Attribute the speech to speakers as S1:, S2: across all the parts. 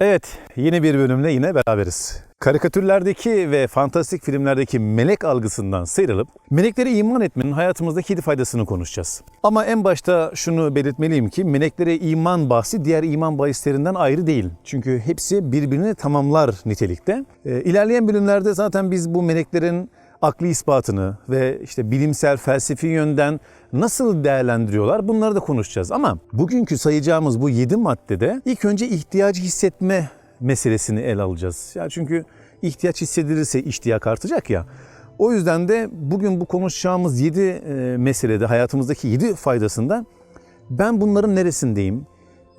S1: Evet, yeni bir bölümle yine beraberiz. Karikatürlerdeki ve fantastik filmlerdeki melek algısından sıyrılıp meleklere iman etmenin hayatımızdaki yedi faydasını konuşacağız. Ama en başta şunu belirtmeliyim ki meleklere iman bahsi diğer iman bahislerinden ayrı değil. Çünkü hepsi birbirini tamamlar nitelikte. Ee, ilerleyen bölümlerde zaten biz bu meleklerin akli ispatını ve işte bilimsel felsefi yönden nasıl değerlendiriyorlar bunları da konuşacağız. Ama bugünkü sayacağımız bu 7 maddede ilk önce ihtiyacı hissetme meselesini ele alacağız. Ya çünkü ihtiyaç hissedilirse iştiyak artacak ya. O yüzden de bugün bu konuşacağımız 7 meselede hayatımızdaki 7 faydasında ben bunların neresindeyim?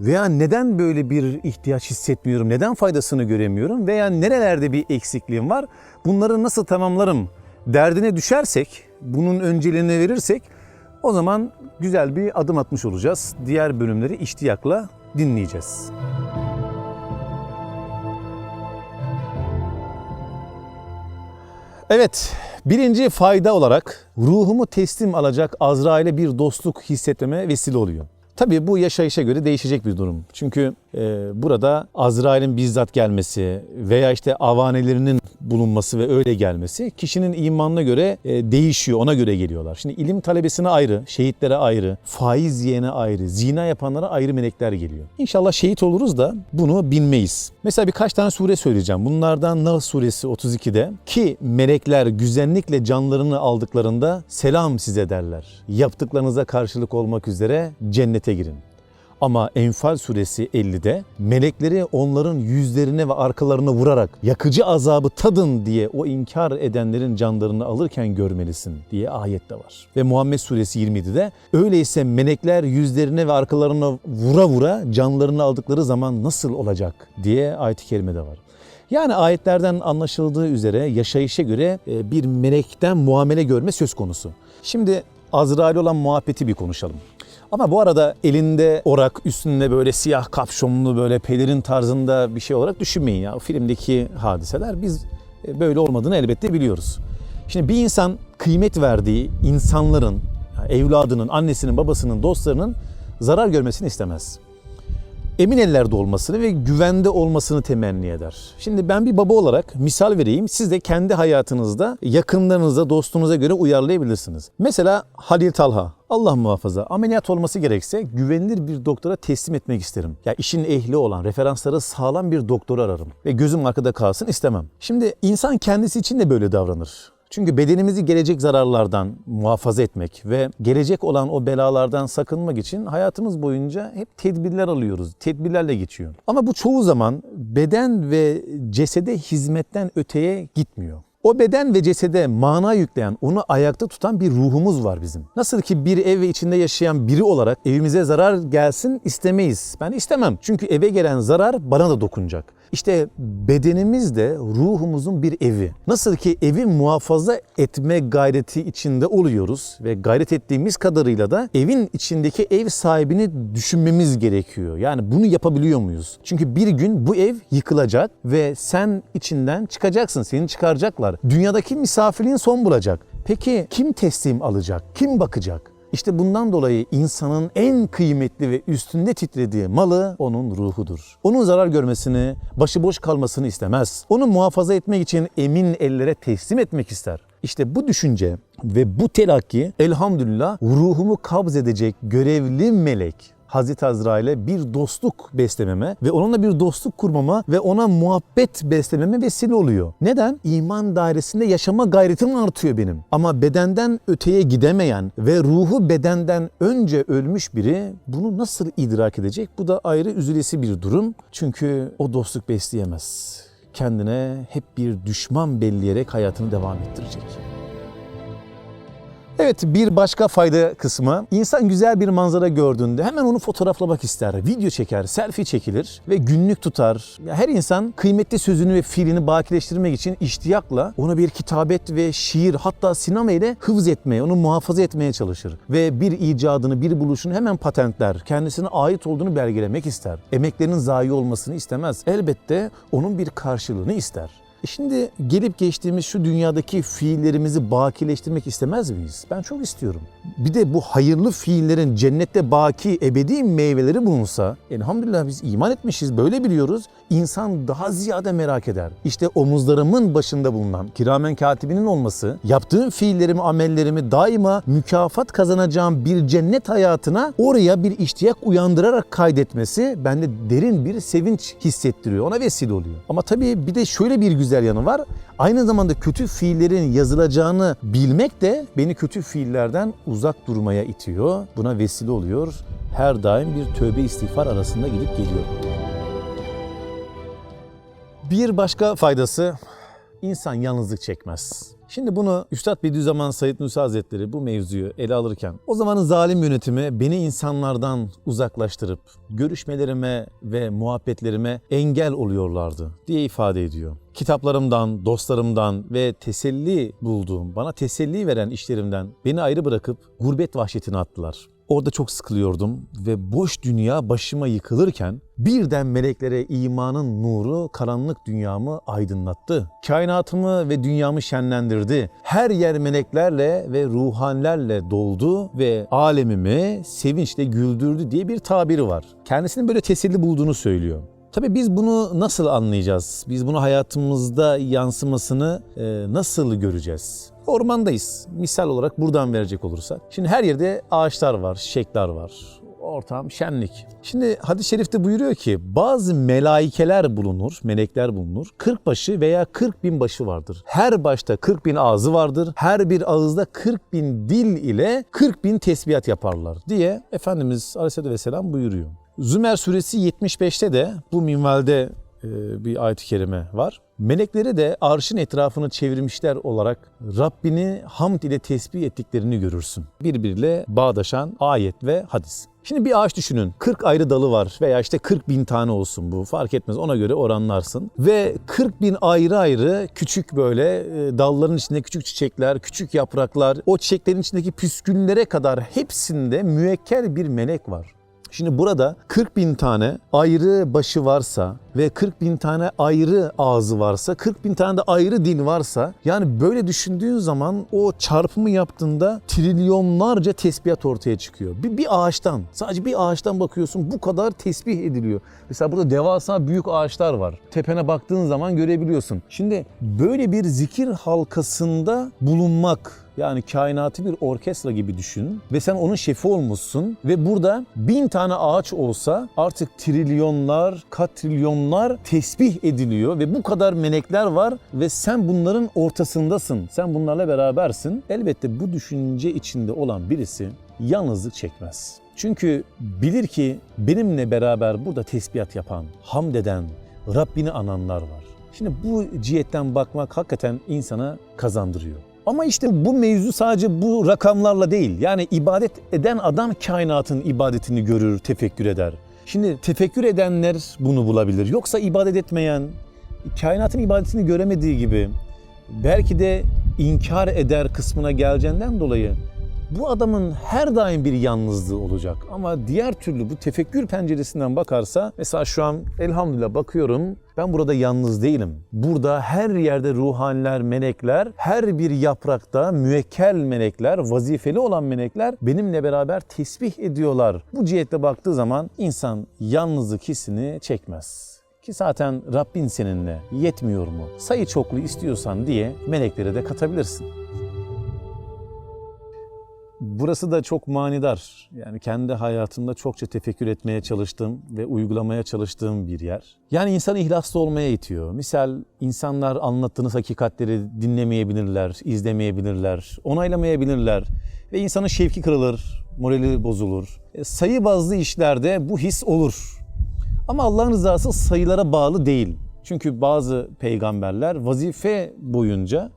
S1: Veya neden böyle bir ihtiyaç hissetmiyorum? Neden faydasını göremiyorum? Veya nerelerde bir eksikliğim var? Bunları nasıl tamamlarım? Derdine düşersek, bunun önceliğini verirsek o zaman güzel bir adım atmış olacağız. Diğer bölümleri iştiyakla dinleyeceğiz. Evet, birinci fayda olarak ruhumu teslim alacak Azrail'e bir dostluk hissetmeme vesile oluyor. Tabii bu yaşayışa göre değişecek bir durum. Çünkü burada Azrail'in bizzat gelmesi veya işte avanelerinin bulunması ve öyle gelmesi kişinin imanına göre e, değişiyor, ona göre geliyorlar. Şimdi ilim talebesine ayrı, şehitlere ayrı, faiz yiyene ayrı, zina yapanlara ayrı melekler geliyor. İnşallah şehit oluruz da bunu bilmeyiz. Mesela birkaç tane sure söyleyeceğim. Bunlardan Nahl suresi 32'de ki melekler güzellikle canlarını aldıklarında selam size derler. Yaptıklarınıza karşılık olmak üzere cennete girin. Ama Enfal suresi 50'de melekleri onların yüzlerine ve arkalarına vurarak yakıcı azabı tadın diye o inkar edenlerin canlarını alırken görmelisin diye ayet de var. Ve Muhammed suresi 27'de öyleyse melekler yüzlerine ve arkalarına vura vura canlarını aldıkları zaman nasıl olacak diye ayet-i kerimede var. Yani ayetlerden anlaşıldığı üzere yaşayışa göre e, bir melekten muamele görme söz konusu. Şimdi Azrail olan muhabbeti bir konuşalım. Ama bu arada elinde orak, üstünde böyle siyah kapşonlu böyle pelerin tarzında bir şey olarak düşünmeyin ya. O filmdeki hadiseler biz e, böyle olmadığını elbette biliyoruz. Şimdi bir insan kıymet verdiği insanların, evladının, annesinin, babasının, dostlarının zarar görmesini istemez emin ellerde olmasını ve güvende olmasını temenni eder. Şimdi ben bir baba olarak misal vereyim. Siz de kendi hayatınızda yakınlarınıza, dostunuza göre uyarlayabilirsiniz. Mesela Halil Talha. Allah muhafaza ameliyat olması gerekse güvenilir bir doktora teslim etmek isterim. Ya işin ehli olan, referansları sağlam bir doktoru ararım ve gözüm arkada kalsın istemem. Şimdi insan kendisi için de böyle davranır. Çünkü bedenimizi gelecek zararlardan muhafaza etmek ve gelecek olan o belalardan sakınmak için hayatımız boyunca hep tedbirler alıyoruz. Tedbirlerle geçiyor. Ama bu çoğu zaman beden ve cesede hizmetten öteye gitmiyor. O beden ve cesede mana yükleyen, onu ayakta tutan bir ruhumuz var bizim. Nasıl ki bir ev ve içinde yaşayan biri olarak evimize zarar gelsin istemeyiz. Ben istemem. Çünkü eve gelen zarar bana da dokunacak. İşte bedenimiz de ruhumuzun bir evi. Nasıl ki evi muhafaza etme gayreti içinde oluyoruz ve gayret ettiğimiz kadarıyla da evin içindeki ev sahibini düşünmemiz gerekiyor. Yani bunu yapabiliyor muyuz? Çünkü bir gün bu ev yıkılacak ve sen içinden çıkacaksın. Seni çıkaracaklar. Dünyadaki misafirliğin son bulacak. Peki kim teslim alacak? Kim bakacak? İşte bundan dolayı insanın en kıymetli ve üstünde titrediği malı onun ruhudur. Onun zarar görmesini, başıboş kalmasını istemez. Onu muhafaza etmek için emin ellere teslim etmek ister. İşte bu düşünce ve bu telakki elhamdülillah ruhumu kabz edecek görevli melek Hazreti Azrail'e bir dostluk beslememe ve onunla bir dostluk kurmama ve ona muhabbet beslememe vesile oluyor. Neden? İman dairesinde yaşama gayretim artıyor benim. Ama bedenden öteye gidemeyen ve ruhu bedenden önce ölmüş biri bunu nasıl idrak edecek? Bu da ayrı üzülesi bir durum. Çünkü o dostluk besleyemez. Kendine hep bir düşman belleyerek hayatını devam ettirecek. Evet bir başka fayda kısmı insan güzel bir manzara gördüğünde hemen onu fotoğraflamak ister, video çeker, selfie çekilir ve günlük tutar. Her insan kıymetli sözünü ve fiilini bakileştirmek için iştiyakla ona bir kitabet ve şiir hatta sinema ile hıfz etmeye, onu muhafaza etmeye çalışır. Ve bir icadını, bir buluşunu hemen patentler, kendisine ait olduğunu belgelemek ister. Emeklerinin zayi olmasını istemez. Elbette onun bir karşılığını ister. Şimdi gelip geçtiğimiz şu dünyadaki fiillerimizi bakileştirmek istemez miyiz? Ben çok istiyorum. Bir de bu hayırlı fiillerin cennette baki ebedi meyveleri bulunsa, elhamdülillah biz iman etmişiz, böyle biliyoruz. İnsan daha ziyade merak eder. İşte omuzlarımın başında bulunan kiramen katibinin olması, yaptığım fiillerimi, amellerimi daima mükafat kazanacağım bir cennet hayatına oraya bir iştiyak uyandırarak kaydetmesi bende derin bir sevinç hissettiriyor. Ona vesile oluyor. Ama tabii bir de şöyle bir güzel yanı var. Aynı zamanda kötü fiillerin yazılacağını bilmek de beni kötü fiillerden uzak durmaya itiyor. Buna vesile oluyor. Her daim bir tövbe istiğfar arasında gidip geliyor. Bir başka faydası insan yalnızlık çekmez. Şimdi bunu Üstad Bediüzzaman Said Nursi Hazretleri bu mevzuyu ele alırken o zamanın zalim yönetimi beni insanlardan uzaklaştırıp görüşmelerime ve muhabbetlerime engel oluyorlardı diye ifade ediyor. Kitaplarımdan, dostlarımdan ve teselli bulduğum, bana teselli veren işlerimden beni ayrı bırakıp gurbet vahşetine attılar. Orada çok sıkılıyordum ve boş dünya başıma yıkılırken birden meleklere imanın nuru karanlık dünyamı aydınlattı. Kainatımı ve dünyamı şenlendirdi. Her yer meleklerle ve ruhanlerle doldu ve alemimi sevinçle güldürdü diye bir tabiri var. Kendisinin böyle teselli bulduğunu söylüyor. Tabii biz bunu nasıl anlayacağız? Biz bunu hayatımızda yansımasını e, nasıl göreceğiz? Ormandayız. Misal olarak buradan verecek olursak. Şimdi her yerde ağaçlar var, çiçekler var. Ortam şenlik. Şimdi hadis-i şerifte buyuruyor ki bazı melaikeler bulunur, melekler bulunur. 40 başı veya 40 bin başı vardır. Her başta 40 bin ağzı vardır. Her bir ağızda 40 bin dil ile 40 bin tesbihat yaparlar diye Efendimiz Aleyhisselatü Vesselam buyuruyor. Zümer suresi 75'te de bu minvalde e, bir ayet-i kerime var. Melekleri de arşın etrafını çevirmişler olarak Rabbini hamd ile tesbih ettiklerini görürsün. Birbiriyle bağdaşan ayet ve hadis. Şimdi bir ağaç düşünün. 40 ayrı dalı var veya işte 40 bin tane olsun bu fark etmez ona göre oranlarsın. Ve 40 bin ayrı ayrı küçük böyle e, dalların içinde küçük çiçekler, küçük yapraklar, o çiçeklerin içindeki püsküllere kadar hepsinde müekkel bir melek var. Şimdi burada 40 bin tane ayrı başı varsa ve 40 bin tane ayrı ağzı varsa, 40 bin tane de ayrı dil varsa yani böyle düşündüğün zaman o çarpımı yaptığında trilyonlarca tesbihat ortaya çıkıyor. Bir, bir ağaçtan, sadece bir ağaçtan bakıyorsun bu kadar tesbih ediliyor. Mesela burada devasa büyük ağaçlar var. Tepene baktığın zaman görebiliyorsun. Şimdi böyle bir zikir halkasında bulunmak yani kainatı bir orkestra gibi düşün ve sen onun şefi olmuşsun ve burada bin tane ağaç olsa artık trilyonlar, katrilyonlar tesbih ediliyor ve bu kadar melekler var ve sen bunların ortasındasın. Sen bunlarla berabersin. Elbette bu düşünce içinde olan birisi yalnızlık çekmez. Çünkü bilir ki benimle beraber burada tesbihat yapan, hamd eden, Rabbini ananlar var. Şimdi bu cihetten bakmak hakikaten insana kazandırıyor. Ama işte bu mevzu sadece bu rakamlarla değil. Yani ibadet eden adam kainatın ibadetini görür, tefekkür eder. Şimdi tefekkür edenler bunu bulabilir. Yoksa ibadet etmeyen, kainatın ibadetini göremediği gibi belki de inkar eder kısmına geleceğinden dolayı bu adamın her daim bir yalnızlığı olacak. Ama diğer türlü bu tefekkür penceresinden bakarsa mesela şu an elhamdülillah bakıyorum ben burada yalnız değilim. Burada her yerde ruhaniler, melekler, her bir yaprakta müekkel melekler, vazifeli olan melekler benimle beraber tesbih ediyorlar. Bu cihette baktığı zaman insan yalnızlık hissini çekmez. Ki zaten Rabbin seninle yetmiyor mu? Sayı çoklu istiyorsan diye melekleri de katabilirsin. Burası da çok manidar. Yani kendi hayatımda çokça tefekkür etmeye çalıştığım ve uygulamaya çalıştığım bir yer. Yani insanı ihlaslı olmaya itiyor. Misal insanlar anlattığınız hakikatleri dinlemeyebilirler, izlemeyebilirler, onaylamayabilirler ve insanın şevki kırılır, morali bozulur. E, sayı bazlı işlerde bu his olur. Ama Allah'ın rızası sayılara bağlı değil. Çünkü bazı peygamberler vazife boyunca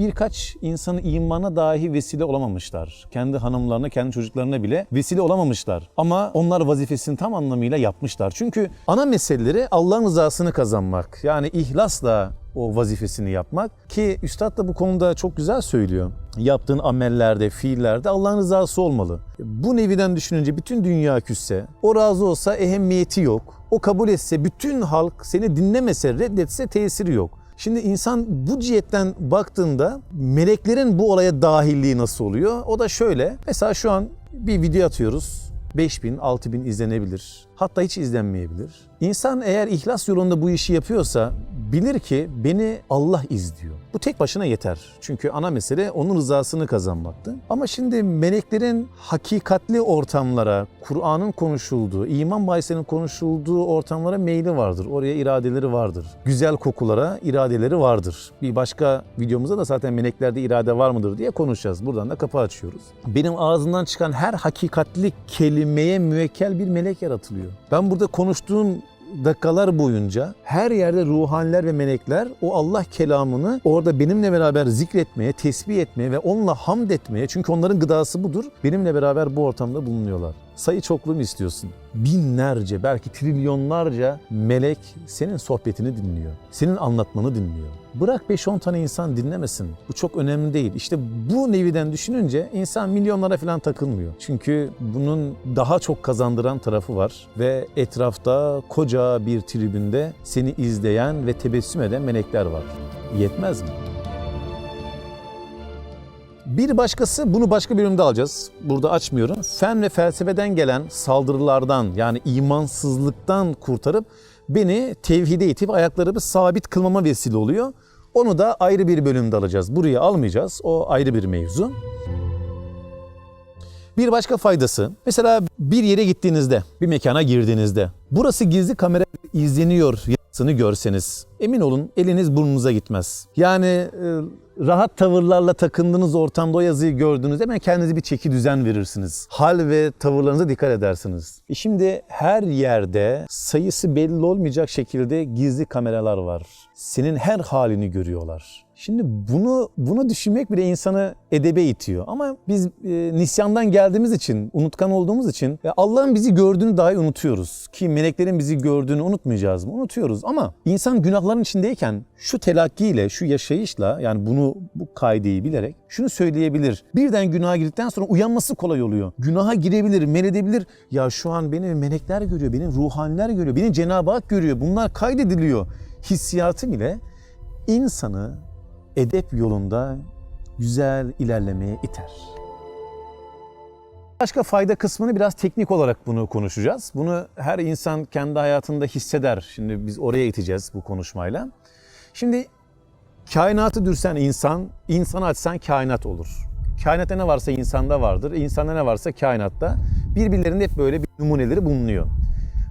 S1: birkaç insanı imana dahi vesile olamamışlar. Kendi hanımlarına, kendi çocuklarına bile vesile olamamışlar. Ama onlar vazifesini tam anlamıyla yapmışlar. Çünkü ana meseleleri Allah'ın rızasını kazanmak. Yani ihlasla o vazifesini yapmak ki Üstad da bu konuda çok güzel söylüyor. Yaptığın amellerde, fiillerde Allah'ın rızası olmalı. Bu neviden düşününce bütün dünya küsse, o razı olsa ehemmiyeti yok. O kabul etse, bütün halk seni dinlemese, reddetse tesiri yok. Şimdi insan bu cihetten baktığında meleklerin bu olaya dahilliği nasıl oluyor? O da şöyle. Mesela şu an bir video atıyoruz. 5000, 6000 izlenebilir. Hatta hiç izlenmeyebilir. İnsan eğer ihlas yolunda bu işi yapıyorsa bilir ki beni Allah izliyor. Bu tek başına yeter. Çünkü ana mesele onun rızasını kazanmaktı. Ama şimdi meleklerin hakikatli ortamlara, Kur'an'ın konuşulduğu, iman bahisinin konuşulduğu ortamlara meyli vardır. Oraya iradeleri vardır. Güzel kokulara iradeleri vardır. Bir başka videomuzda da zaten meleklerde irade var mıdır diye konuşacağız. Buradan da kapı açıyoruz. Benim ağzımdan çıkan her hakikatli kelimeye müekkel bir melek yaratılıyor. Ben burada konuştuğum dakikalar boyunca her yerde ruhaniler ve melekler o Allah kelamını orada benimle beraber zikretmeye, tesbih etmeye ve onunla hamd etmeye çünkü onların gıdası budur. Benimle beraber bu ortamda bulunuyorlar. Sayı çokluğu mu istiyorsun? Binlerce belki trilyonlarca melek senin sohbetini dinliyor. Senin anlatmanı dinliyor. Bırak 5-10 tane insan dinlemesin. Bu çok önemli değil. İşte bu neviden düşününce insan milyonlara falan takılmıyor. Çünkü bunun daha çok kazandıran tarafı var ve etrafta koca bir tribünde seni izleyen ve tebessüm eden melekler var. Yetmez mi? Bir başkası bunu başka bir bölümde alacağız. Burada açmıyorum. Fen ve felsefeden gelen saldırılardan yani imansızlıktan kurtarıp beni tevhide itip ayaklarımı sabit kılmama vesile oluyor. Onu da ayrı bir bölümde alacağız. Buraya almayacağız. O ayrı bir mevzu. Bir başka faydası, mesela bir yere gittiğinizde, bir mekana girdiğinizde, burası gizli kamera izleniyor yazısını görseniz, emin olun eliniz burnunuza gitmez. Yani e, rahat tavırlarla takındığınız ortamda o yazıyı gördüğünüzde hemen kendinize bir çeki düzen verirsiniz. Hal ve tavırlarınıza dikkat edersiniz. E şimdi her yerde sayısı belli olmayacak şekilde gizli kameralar var. Senin her halini görüyorlar. Şimdi bunu bunu düşünmek bile insanı edebe itiyor. Ama biz e, nisyandan geldiğimiz için, unutkan olduğumuz için e, Allah'ın bizi gördüğünü dahi unutuyoruz. Ki meleklerin bizi gördüğünü unutmayacağız mı? Unutuyoruz. Ama insan günahların içindeyken şu telakkiyle, şu yaşayışla yani bunu bu kaideyi bilerek şunu söyleyebilir. Birden günaha girdikten sonra uyanması kolay oluyor. Günaha girebilir, meledebilir. Ya şu an beni melekler görüyor, beni ruhaniler görüyor, beni Cenab-ı Hak görüyor. Bunlar kaydediliyor. Hissiyatı bile insanı edep yolunda güzel ilerlemeye iter. Başka fayda kısmını biraz teknik olarak bunu konuşacağız. Bunu her insan kendi hayatında hisseder. Şimdi biz oraya iteceğiz bu konuşmayla. Şimdi kainatı dürsen insan, insanı açsan kainat olur. Kainatta ne varsa insanda vardır, insanda ne varsa kainatta. Birbirlerinde hep böyle bir numuneleri bulunuyor.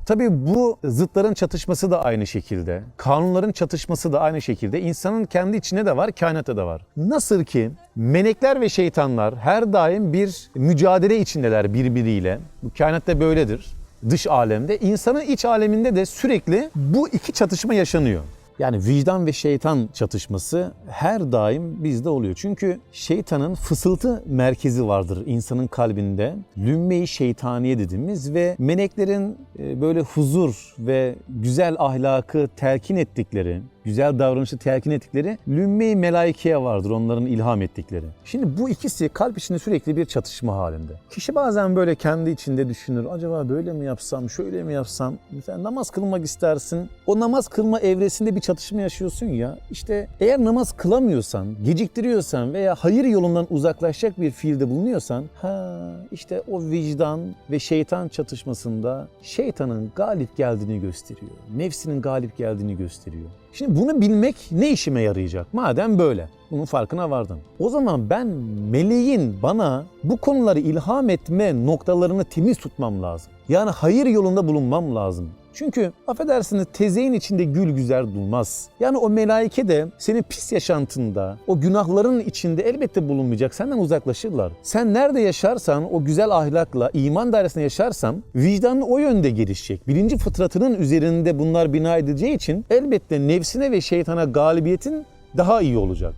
S1: Tabii bu zıtların çatışması da aynı şekilde. Kanunların çatışması da aynı şekilde. insanın kendi içinde de var, kainatta da var. Nasıl ki melekler ve şeytanlar her daim bir mücadele içindeler birbiriyle. Bu kainatta böyledir. Dış alemde. insanın iç aleminde de sürekli bu iki çatışma yaşanıyor. Yani vicdan ve şeytan çatışması her daim bizde oluyor. Çünkü şeytanın fısıltı merkezi vardır insanın kalbinde. Lümme-i şeytaniye dediğimiz ve meleklerin e, böyle huzur ve güzel ahlakı telkin ettikleri, güzel davranışı telkin ettikleri lümme-i melaikeye vardır onların ilham ettikleri. Şimdi bu ikisi kalp içinde sürekli bir çatışma halinde. Kişi bazen böyle kendi içinde düşünür. Acaba böyle mi yapsam, şöyle mi yapsam? Mesela namaz kılmak istersin. O namaz kılma evresinde bir çatışma yaşıyorsun ya. İşte eğer namaz kılamıyorsan, geciktiriyorsan veya hayır yolundan uzaklaşacak bir fiilde bulunuyorsan ha işte o vicdan ve şeytan çatışmasında şeytanın galip geldiğini gösteriyor. Nefsinin galip geldiğini gösteriyor. Şimdi bunu bilmek ne işime yarayacak? Madem böyle. Bunun farkına vardım. O zaman ben meleğin bana bu konuları ilham etme noktalarını temiz tutmam lazım. Yani hayır yolunda bulunmam lazım. Çünkü affedersiniz tezeyin içinde gül güzel durmaz. Yani o melaike de senin pis yaşantında, o günahların içinde elbette bulunmayacak. Senden uzaklaşırlar. Sen nerede yaşarsan o güzel ahlakla, iman dairesinde yaşarsan vicdanın o yönde gelişecek. Birinci fıtratının üzerinde bunlar bina edileceği için elbette nefsine ve şeytana galibiyetin daha iyi olacak.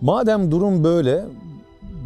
S1: Madem durum böyle,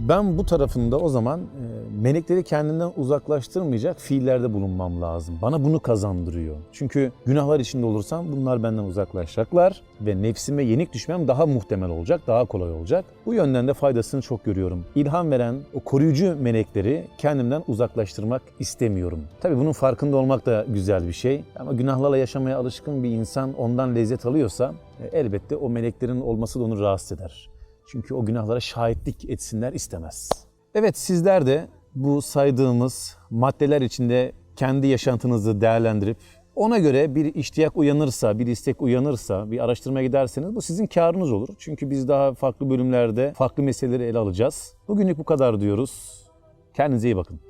S1: ben bu tarafında o zaman e, melekleri kendimden uzaklaştırmayacak fiillerde bulunmam lazım. Bana bunu kazandırıyor. Çünkü günahlar içinde olursam bunlar benden uzaklaşacaklar ve nefsime yenik düşmem daha muhtemel olacak, daha kolay olacak. Bu yönden de faydasını çok görüyorum. İlham veren o koruyucu melekleri kendimden uzaklaştırmak istemiyorum. Tabii bunun farkında olmak da güzel bir şey. Ama günahlarla yaşamaya alışkın bir insan ondan lezzet alıyorsa e, elbette o meleklerin olması da onu rahatsız eder. Çünkü o günahlara şahitlik etsinler istemez. Evet sizler de bu saydığımız maddeler içinde kendi yaşantınızı değerlendirip ona göre bir iştiyak uyanırsa, bir istek uyanırsa, bir araştırmaya giderseniz bu sizin karınız olur. Çünkü biz daha farklı bölümlerde farklı meseleleri ele alacağız. Bugünlük bu kadar diyoruz. Kendinize iyi bakın.